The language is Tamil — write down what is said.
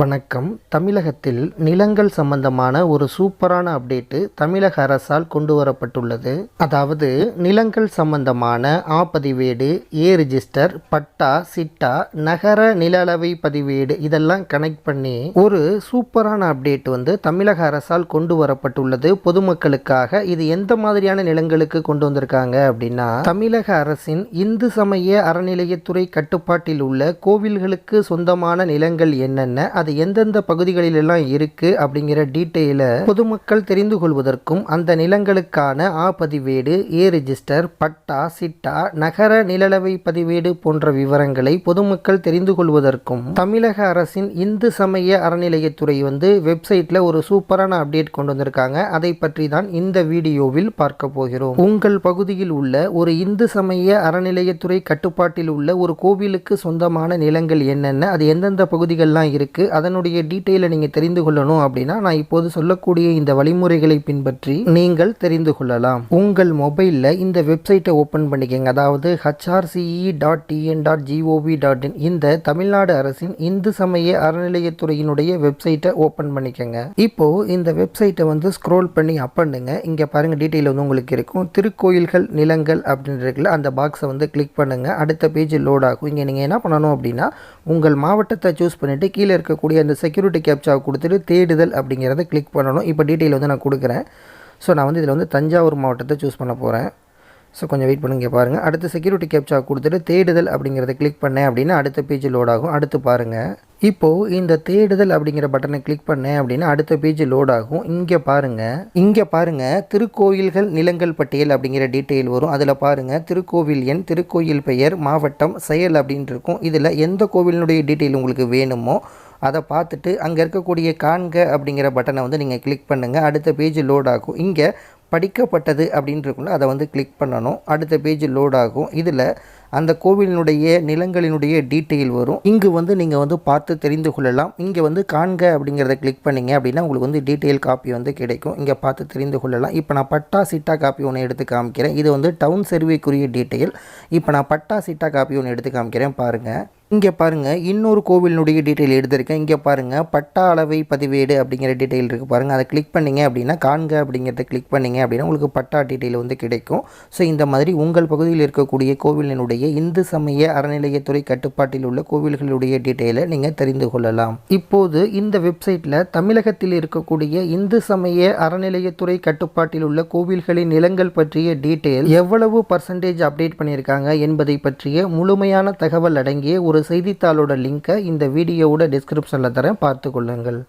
வணக்கம். தமிழகத்தில் நிலங்கள் சம்பந்தமான ஒரு சூப்பரான அப்டேட்டு தமிழக அரசால் கொண்டு வரப்பட்டுள்ளது. அதாவது நிலங்கள் சம்பந்தமான ஆ பதிவேடு ஏ ரிஜிஸ்டர் பட்டா சிட்டா நகர நில அளவை பதிவேடு இதெல்லாம் கனெக்ட் பண்ணி ஒரு சூப்பரான அப்டேட் வந்து தமிழக அரசால் கொண்டு வரப்பட்டுள்ளது. பொதுமக்களுக்காக இது எந்த மாதிரியான நிலங்களுக்கு கொண்டு வந்திருக்காங்க அப்படின்னா தமிழக அரசின் இந்து சமய அறநிலையத்துறை கட்டுப்பாட்டில் உள்ள கோவில்களுக்கு சொந்தமான நிலங்கள் என்னென்ன அது எந்தெந்த பகுதிகளில் எல்லாம் இருக்கு அப்படிங்கிற டீட்டெயிலை பொதுமக்கள் தெரிந்து கொள்வதற்கும் அந்த நிலங்களுக்கான ஆ பதிவேடு ஏ ரிஜிஸ்டர் பட்டா சிட்டா நகர நிலளவை பதிவேடு போன்ற விவரங்களை பொதுமக்கள் தெரிந்து கொள்வதற்கும் தமிழக அரசின் இந்து சமய அறநிலையத்துறை வந்து வெப்சைட்ல ஒரு சூப்பரான அப்டேட் கொண்டு வந்திருக்காங்க. அதை பற்றி தான் இந்த வீடியோவில் பார்க்க போகிறோம். உங்கள் பகுதியில் உள்ள ஒரு இந்து சமய அறநிலையத்துறை கட்டுப்பாட்டில் உள்ள ஒரு கோவிலுக்கு சொந்தமான நிலங்கள் என்னென்ன அது எந்தெந்த பகுதிகள்லாம் இருக்கு அதனுடைய டீட்டெயிலை நீங்கள் தெரிந்து கொள்ளணும் அப்படின்னா நான் இப்போது சொல்லக்கூடிய இந்த வழிமுறைகளை பின்பற்றி நீங்கள் தெரிந்து கொள்ளலாம். உங்கள் மொபைலில் இந்த வெப்சைட்டை ஓப்பன் பண்ணிக்கங்க. அதாவது HRCE dot TN dot GOV dot in இந்த தமிழ்நாடு அரசின் இந்து சமய அறநிலையத்துறையினுடைய வெப்சைட்டை ஓப்பன் பண்ணிக்கங்க. இப்போ இந்த வெப்சைட்டை வந்து ஸ்க்ரோல் பண்ணி அப் பண்ணுங்க. இங்கே பாருங்கள் டீட்டெயில் வந்து உங்களுக்கு இருக்கும். திருக்கோயில்கள் நிலங்கள் அப்படின்னு இருக்குல்ல அந்த பாக்ஸை வந்து கிளிக் பண்ணுங்கள் அடுத்த பேஜ் லோட் ஆகும். இங்கே நீங்கள் என்ன பண்ணணும் அப்படின்னா உங்கள் மாவட்டத்தை சூஸ் பண்ணிவிட்டு கீழே இருக்க இருக்கக்கூடிய அந்த செக்யூரிட்டி கேப்சாவை கொடுத்துட்டு தேடுதல் அப்படிங்கிறத கிளிக் பண்ணணும். இப்போ டீட்டெயில் வந்து நான் கொடுக்குறேன். ஸோ நான் வந்து இதில் வந்து தஞ்சாவூர் மாவட்டத்தை சூஸ் பண்ண போகிறேன் ஸோ கொஞ்சம் வெயிட் பண்ணுங்க பாருங்கள் அடுத்து செக்யூரிட்டி கேப்சா கொடுத்துட்டு தேடுதல் அப்படிங்கிறத கிளிக் பண்ணேன் அப்படின்னா அடுத்த பேஜ் லோட் ஆகும். அடுத்து பாருங்கள் இப்போது இந்த தேடுதல் அப்படிங்கிற பட்டனை கிளிக் பண்ணேன் அப்படின்னா அடுத்த பேஜ் லோட் ஆகும். இங்கே பாருங்கள் இங்கே பாருங்கள் திருக்கோயில்கள் நிலங்கள் பட்டியல் அப்படிங்கிற டீட்டெயில் வரும். அதில் பாருங்கள் திருக்கோவில் எண் திருக்கோயில் பெயர் மாவட்டம் செயல் அப்படின்ட்டு இருக்கும். இதில் எந்த கோவிலினுடைய டீட்டெயில் உங்களுக்கு வேணுமோ அதை பார்த்துட்டு அங்கே இருக்கக்கூடிய காண்க அப்படிங்கிற பட்டனை வந்து நீங்கள் கிளிக் பண்ணுங்கள் அடுத்த பேஜ் லோட் ஆகும். இங்கே படிக்கப்பட்டது அப்படின்னு அதை வந்து கிளிக் பண்ணணும். அடுத்த பேஜ் லோட் ஆகும். இதில் அந்த கோவிலினுடைய நிலங்களினுடைய டீட்டெயில் வரும். இங்கு வந்து நீங்கள் வந்து பார்த்து தெரிந்து கொள்ளலாம். இங்கே வந்து காண்க அப்படிங்கிறத கிளிக் பண்ணிங்க அப்படின்னா உங்களுக்கு வந்து டீட்டெயில் காப்பி வந்து கிடைக்கும். இங்கே பார்த்து தெரிந்து கொள்ளலாம். இப்போ நான் பட்டா சிட்டா காப்பி ஒன்று எடுத்து காமிக்கிறேன். இது வந்து டவுன் சர்வேக்குரிய டீட்டெயில் இப்போ நான் பட்டா சிட்டா காப்பி ஒன்று எடுத்து காமிக்கிறேன். பாருங்கள் இங்கே பாருங்கள் இன்னொரு கோவிலினுடைய டீட்டெயில் எடுத்திருக்கேன். இங்கே பாருங்கள் பட்டா அளவை பதிவேடு அப்படிங்கிற டீட்டெயில் இருக்குது பாருங்கள் அதை கிளிக் பண்ணிங்க அப்படின்னா காண்க அப்படிங்கிறத கிளிக் பண்ணிங்க அப்படின்னா உங்களுக்கு பட்டா டீட்டெயில் வந்து கிடைக்கும். ஸோ இந்த மாதிரி உங்கள் பகுதியில் இருக்கக்கூடிய கோவிலினுடைய இந்து சமய அறநிலையத்துறை கட்டுப்பாட்டில் உள்ள கோவில்களுடைய டீட்டெயிலை நீங்கள் தெரிந்து கொள்ளலாம். இப்போது இந்த வெப்சைட்டில் தமிழகத்தில் இருக்கக்கூடிய இந்து சமய அறநிலையத்துறை கட்டுப்பாட்டில் உள்ள கோவில்களின் நிலங்கள் பற்றிய டீட்டெயில் எவ்வளவு பர்சன்டேஜ் அப்டேட் பண்ணியிருக்காங்க என்பதை பற்றிய முழுமையான தகவல் அடங்கிய ஒரு செய்தித்தாளோட லிங்கை இந்த வீடியோவோட டிஸ்கிரிப்ஷனில் தரேன். பார்த்து கொள்ளுங்கள்